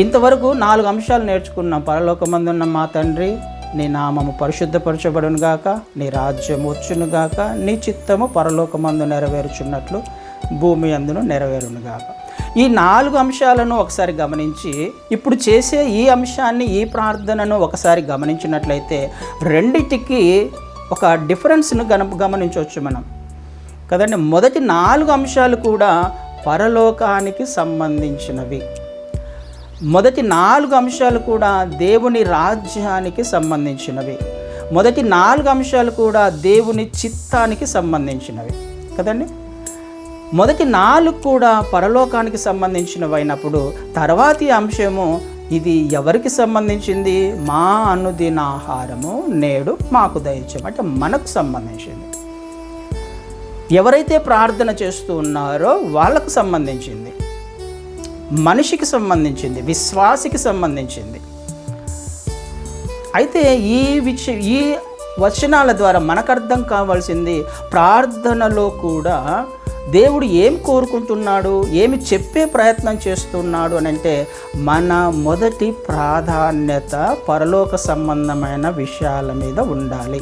ఇంతవరకు నాలుగు అంశాలు నేర్చుకున్నాం పరలోకమందున్న మా తండ్రి నీ నామము పరిశుద్ధపరచబడును గాక నీ రాజ్యం వచ్చును గాక నీ చిత్తము పరలోకమందు నెరవేరుచున్నట్లు భూమి అందును నెరవేరును గాక. ఈ నాలుగు అంశాలను ఒకసారి గమనించి ఇప్పుడు చేసే ఈ అంశాన్ని ఈ ప్రార్థనను ఒకసారి గమనించినట్లయితే రెండిటికి ఒక డిఫరెన్స్ను గమ గమనించవచ్చు మనం. కదండి మొదటి నాలుగు అంశాలు కూడా పరలోకానికి సంబంధించినవి. మొదటి నాలుగు అంశాలు కూడా దేవుని రాజ్యానికి సంబంధించినవి. మొదటి నాలుగు అంశాలు కూడా దేవుని చిత్తానికి సంబంధించినవి. కదండి? మొదటి నాలుగు కూడా పరలోకానికి సంబంధించినవైనప్పుడు తర్వాతి అంశము ఇది ఎవరికి సంబంధించింది? మా అనుదిన ఆహారము నేడు మాకు దయచేయం అంటే మనకు సంబంధించింది. ఎవరైతే ప్రార్థన చేస్తూ ఉన్నారో వాళ్ళకు సంబంధించింది. మనిషికి సంబంధించింది విశ్వాసికి సంబంధించింది. అయితే ఈ విష ఈ వచనాల ద్వారా మనకు అర్థం కావాల్సింది ప్రార్థనలో కూడా దేవుడు ఏం కోరుకుంటున్నాడు ఏమి చెప్పే ప్రయత్నం చేస్తున్నాడు అని అంటే మన మొదటి ప్రాధాన్యత పరలోక సంబంధమైన విషయాల మీద ఉండాలి.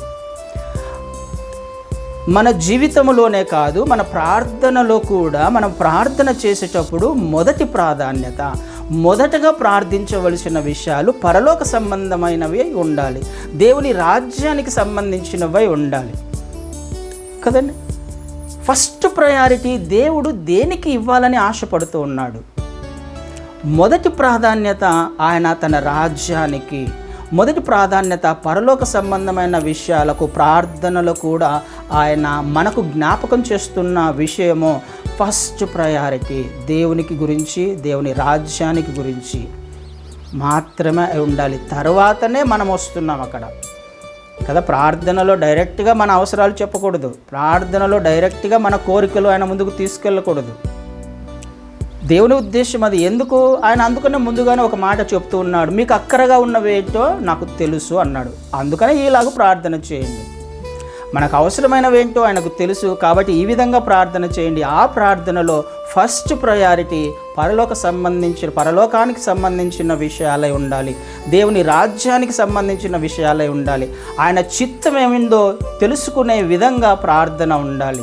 మన జీవితంలోనే కాదు మన ప్రార్థనలో కూడా మనం ప్రార్థన చేసేటప్పుడు మొదటి ప్రాధాన్యత మొదటగా ప్రార్థించవలసిన విషయాలు పరలోక సంబంధమైనవి ఉండాలి. దేవుని రాజ్యానికి సంబంధించినవై ఉండాలి. కదండి? ఫస్ట్ ప్రయారిటీ దేవుడు దేనికి ఇవ్వాలని ఆశపడుతూ ఉన్నాడు? మొదటి ప్రాధాన్యత ఆయన తన రాజ్యానికి మొదటి ప్రాధాన్యత పరలోక సంబంధమైన విషయాలకు ప్రార్థనలు కూడా ఆయన మనకు జ్ఞాపకం చేస్తున్న విషయము. ఫస్ట్ ప్రయారిటీ దేవునికి గురించి దేవుని రాజ్యానికి గురించి మాత్రమే ఉండాలి. తర్వాతనే మనం వస్తున్నాం అక్కడ. కదా ప్రార్థనలో డైరెక్ట్గా మన అవసరాలు చెప్పకూడదు. ప్రార్థనలో డైరెక్ట్గా మన కోరికలు ఆయన ముందుకు తీసుకెళ్ళకూడదు. దేవుని ఉద్దేశం అది. ఎందుకు? ఆయన అందుకనే ముందుగానే ఒక మాట చెప్తూ ఉన్నాడు. మీకు అక్కరగా ఉన్నవేంటో నాకు తెలుసు అన్నాడు. అందుకనే ఈలాగ ప్రార్థన చేయండి. మనకు అవసరమైనవేంటో ఆయనకు తెలుసు కాబట్టి ఈ విధంగా ప్రార్థన చేయండి. ఆ ప్రార్థనలో ఫస్ట్ ప్రయారిటీ పరలోక సంబంధించిన పరలోకానికి సంబంధించిన విషయాలై ఉండాలి. దేవుని రాజ్యానికి సంబంధించిన విషయాలై ఉండాలి. ఆయన చిత్తం ఏమిందో తెలుసుకునే విధంగా ప్రార్థన ఉండాలి.